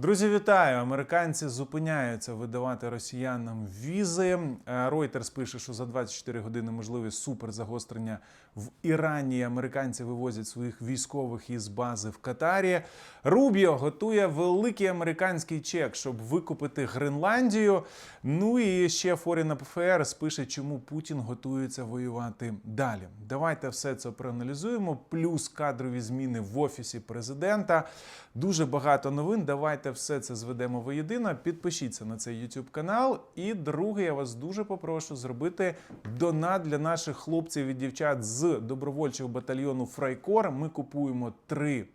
Друзі, вітаю! Американці зупиняються видавати росіянам візи. Е, Reuters пише, що за 24 години можливе суперзагострення в Ірані. Американці вивозять своїх військових із бази в Катарі. Рубіо готує великий американський чек, щоб викупити Гренландію. Ну і ще Foreign Affairs пише, чому Путін готується воювати далі. Давайте все це проаналізуємо. Плюс кадрові зміни в офісі президента. Дуже багато новин. Давайте все це зведемо воєдино. Підпишіться на цей YouTube канал. І друге, я вас дуже попрошу зробити донат для наших хлопців і дівчат з добровольчого батальйону Фрайкор. Ми купуємо три.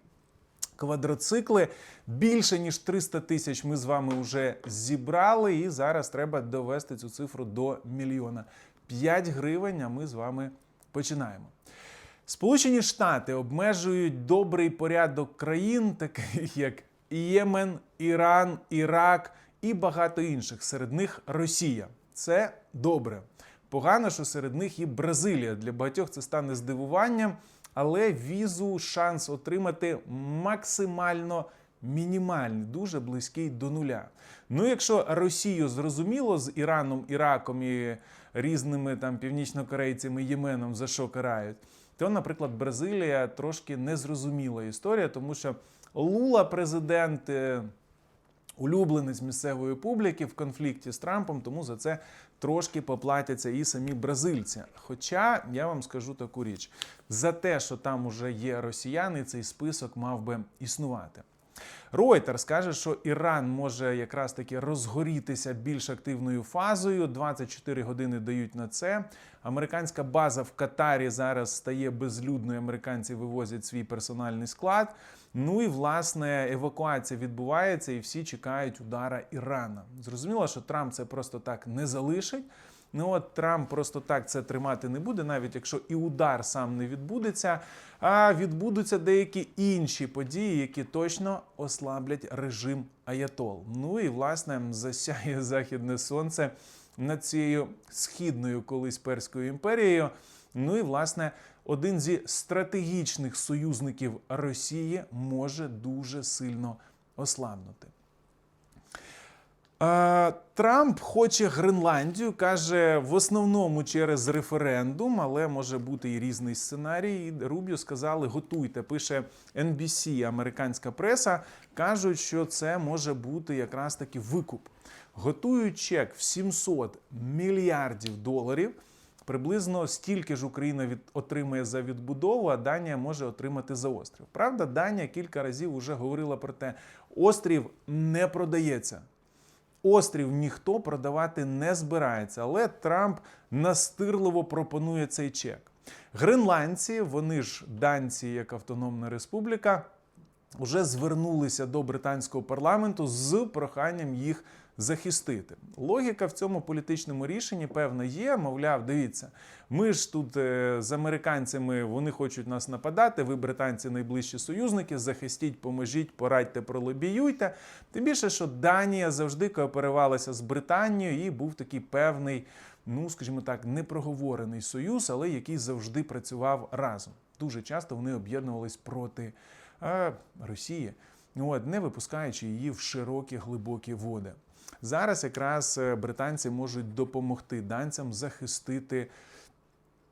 Квадроцикли більше ніж 300 тисяч ми з вами вже зібрали, і зараз треба довести цю цифру до мільйона. 5 гривень, а ми з вами починаємо. Сполучені Штати обмежують добрий порядок країн, таких як Ємен, Іран, Ірак і багато інших. Серед них Росія. Це добре. Погано, що серед них і Бразилія. Для багатьох це стане здивуванням, але візу шанс отримати максимально мінімальний, дуже близький до нуля. Ну, якщо Росію зрозуміло з Іраном, Іраком і різними там північнокорейцями, Єменом за що карають, то, наприклад, Бразилія трошки незрозуміла історія, тому що Лула, президент, улюблений улюбленець місцевої публіки в конфлікті з Трампом, тому за це трошки поплатяться і самі бразильці. Хоча я вам скажу таку річ: за те, що там уже є росіяни, цей список мав би існувати. Reuters каже, що Іран може якраз таки розгорітися більш активною фазою. 24 години дають на це. Американська база в Катарі зараз стає безлюдною. Американці вивозять свій персональний склад. Ну і власне евакуація відбувається, і всі чекають удара Ірана. Зрозуміло, що Трамп це просто так не залишить. Ну от Трамп просто так це тримати не буде, навіть якщо і удар сам не відбудеться, а відбудуться деякі інші події, які точно ослаблять режим Аятол. Ну і власне засяє західне сонце над цією східною колись перською імперією. Ну і власне один зі стратегічних союзників Росії може дуже сильно ослабнути. Трамп хоче Гренландію, каже, в основному через референдум, але може бути і різний сценарій. І Рубіо сказали, готуйте. Пише NBC, американська преса. Кажуть, що це може бути якраз таки викуп. Готують чек в 700 мільярдів доларів. Приблизно стільки ж Україна від, отримає за відбудову, а Данія може отримати за острів. Правда, Данія кілька разів вже говорила про те, острів не продається. Острів ніхто продавати не збирається, але Трамп настирливо пропонує цей чек. Гренландці, вони ж данці як автономна республіка, вже звернулися до британського парламенту з проханням їх захистити. Логіка в цьому політичному рішенні певна є. Мовляв, дивіться, ми ж тут е, з американцями вони хочуть нас нападати. Ви, британці, найближчі союзники, захистіть, поможіть, порадьте, пролобіюйте. Тим більше, що Данія завжди кооперувалася з Британією і був такий певний, ну скажімо так, непроговорений союз, але який завжди працював разом. Дуже часто вони об'єднувались проти е, Росії, от, не випускаючи її в широкі глибокі води. Зараз якраз е, британці можуть допомогти данцям захистити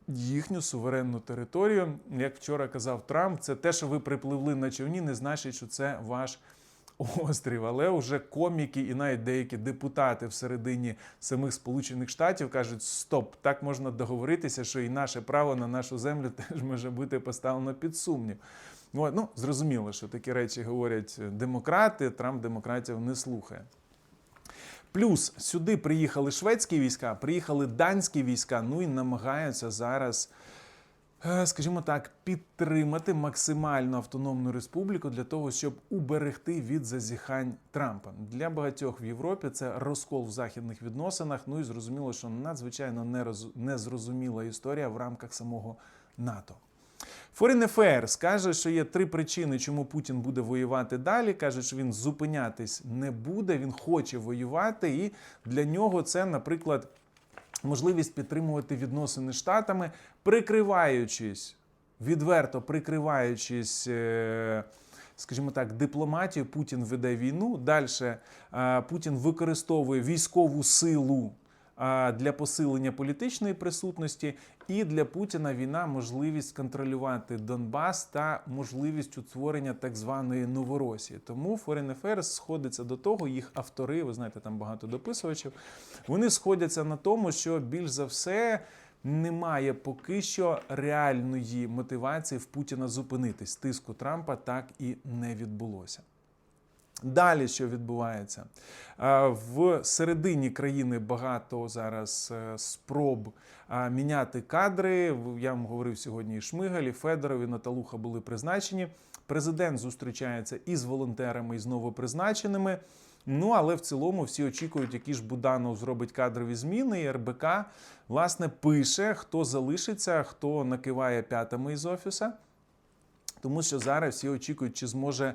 їхню суверенну територію. Як вчора казав Трамп, це те, що ви припливли на човні, не значить, що це ваш. Острів, але вже коміки і навіть деякі депутати всередині самих Сполучених Штатів кажуть: стоп, так можна договоритися, що і наше право на нашу землю теж може бути поставлено під сумнів. Ну, зрозуміло, що такі речі говорять демократи. Трамп демократів не слухає. Плюс сюди приїхали шведські війська, приїхали данські війська, ну і намагаються зараз, е, скажімо так, підтримати максимально автономну республіку для того, щоб уберегти від зазіхань Трампа. Для багатьох в Європі це розкол в західних відносинах. Ну і зрозуміло, що надзвичайно нероз- незрозуміла історія в рамках самого НАТО. Foreign Affairs каже, що є три причини, чому Путін буде воювати далі. Каже, що він зупинятись не буде, він хоче воювати, і для нього це, наприклад, можливість підтримувати відносини з штатами, прикриваючись, відверто прикриваючись е, скажімо так, дипломатію. Путін веде війну. Далі Путін використовує військову силу для посилення політичної присутності, і для Путіна війна можливість контролювати Донбас та можливість утворення так званої Новоросії. Тому Foreign Affairs сходиться до того, їх автори, ви знаєте, там багато дописувачів. Вони сходяться на тому, що більш за все. Немає поки що реальної мотивації в Путіна зупинитись. Тиску Трампа так і не відбулося. Далі що відбувається? Е, В середині країни багато зараз е, спроб е, міняти кадри. Я вам говорив сьогодні і Шмигаль, і Федоров, і Наталуха були призначені. Президент зустрічається із волонтерами, і з новопризначеними. Ну але в цілому всі очікують, які ж Буданов зробить кадрові зміни. І РБК власне пише, хто залишиться, хто накиває п'ятами із офіса. Тому що зараз всі очікують, чи зможе,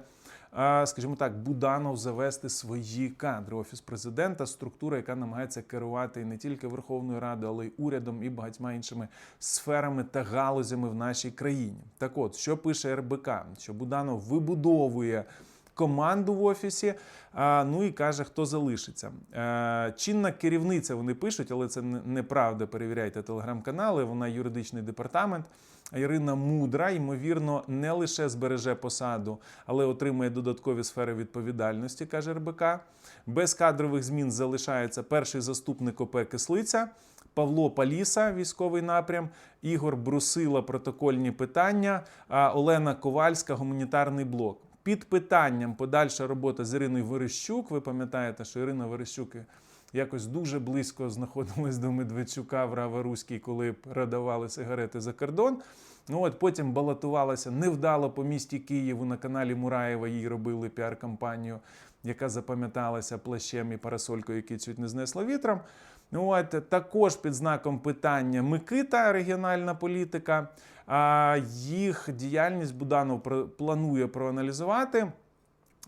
скажімо так, Буданов завести свої кадри. Офіс президента, структура, яка намагається керувати не тільки Верховною Радою, але й урядом і багатьма іншими сферами та галузями в нашій країні. Так от, що пише РБК? Що Буданов вибудовує. Команду в офісі, ну і каже, хто залишиться. Е, Чинна керівниця вони пишуть, але це не- неправда. Перевіряйте телеграм-канали. Вона юридичний департамент. Ірина Мудра, ймовірно, не лише збереже посаду, але отримає додаткові сфери відповідальності, каже РБК. Без кадрових змін залишається перший заступник ОП Кислиця. Павло Паліса, військовий напрям, Ігор Брусила, протокольні питання, а Олена Ковальська, гуманітарний блок. Під питанням подальша робота з Іриною Верещук. Ви пам'ятаєте, що Ірина Верещук якось дуже близько знаходилась до Медведчука в Рава-Руській, коли продавали сигарети за кордон. Ну от потім балотувалася невдало по місті Києву на каналі Мураєва. Їй робили піар-кампанію, яка запам'яталася плащем і парасолькою, які чуть не знесла вітром. Ну, от також під знаком питання Микита, регіональна політика. А їх діяльність Буданов планує проаналізувати.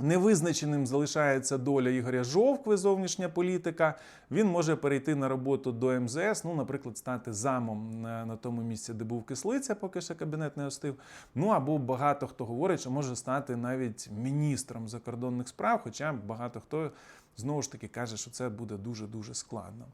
Невизначеним залишається доля Ігоря Жовкви, зовнішня політика. Він може перейти на роботу до МЗС, ну, наприклад, стати замом на, на тому місці, де був кислиця, поки ще кабінет не остив. Ну або багато хто говорить, що може стати навіть міністром закордонних справ, хоча багато хто знову ж таки каже, що це буде дуже дуже складно.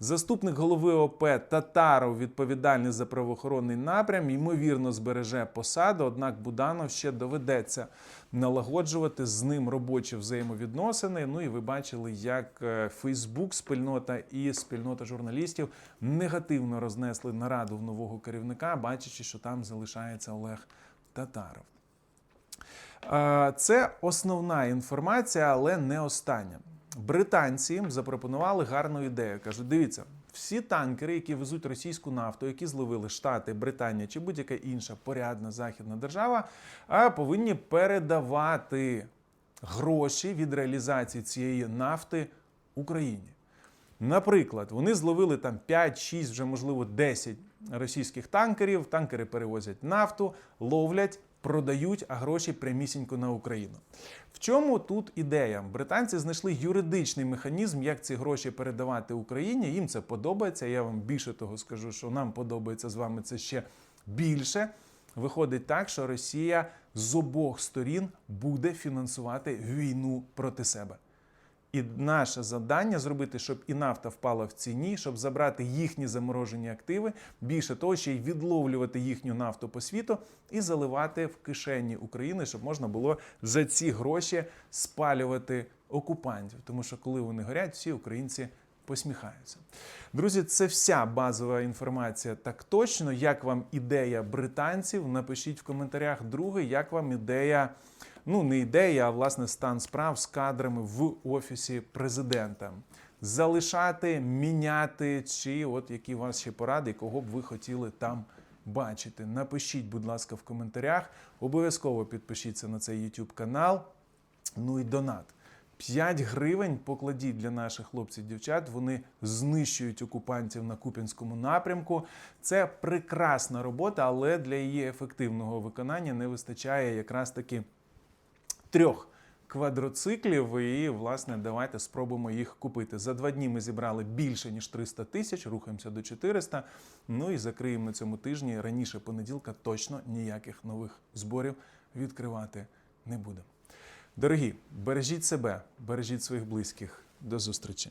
Заступник голови ОП Татаров, відповідальний за правоохоронний напрям, ймовірно збереже посаду. Однак Буданов ще доведеться налагоджувати з ним робочі взаємовідносини. Ну і ви бачили, як е, Фейсбук, спільнота і спільнота журналістів негативно рознесли нараду в нового керівника, бачачи, що там залишається Олег Татаров. Е, Це основна інформація, але не остання. Британці запропонували гарну ідею. Кажуть, дивіться, всі танкери, які везуть російську нафту, які зловили Штати, Британія чи будь-яка інша порядна західна держава, повинні передавати гроші від реалізації цієї нафти Україні. Наприклад, вони зловили там 5, 6, вже можливо 10 російських танкерів. Танкери перевозять нафту, ловлять, продають, а гроші прямісінько на Україну. В чому тут ідея? Британці знайшли юридичний механізм, як ці гроші передавати Україні. Їм це подобається. Я вам більше того скажу, що нам подобається з вами це ще більше. Виходить так, що Росія з обох сторін буде фінансувати війну проти себе. І наше завдання зробити, щоб і нафта впала в ціні, щоб забрати їхні заморожені активи, більше того, ще й відловлювати їхню нафту по світу і заливати в кишені України, щоб можна було за ці гроші спалювати окупантів. Тому що коли вони горять, всі українці посміхаються. Друзі, це вся базова інформація. Так точно, як вам ідея британців? Напишіть в коментарях. Друге, як вам ідея ну не ідея, а власне стан справ з кадрами в офісі президента. Залишати, міняти, чи от які у вас ще поради, кого б ви хотіли там бачити. Напишіть, будь ласка, в коментарях. Обов'язково підпишіться на цей YouTube канал. Ну і донат. 5 гривень покладіть для наших хлопців дівчат. Вони знищують окупантів на Куп'янському напрямку. Це прекрасна робота, але для її ефективного виконання не вистачає якраз таки трьох квадроциклів. І, власне, давайте спробуємо їх купити. За два дні ми зібрали більше ніж 300 тисяч, рухаємося до 400. Ну і закриємо на цьому тижні. Раніше понеділка точно ніяких нових зборів відкривати не будемо. Дорогі, бережіть себе, бережіть своїх близьких. До зустрічі.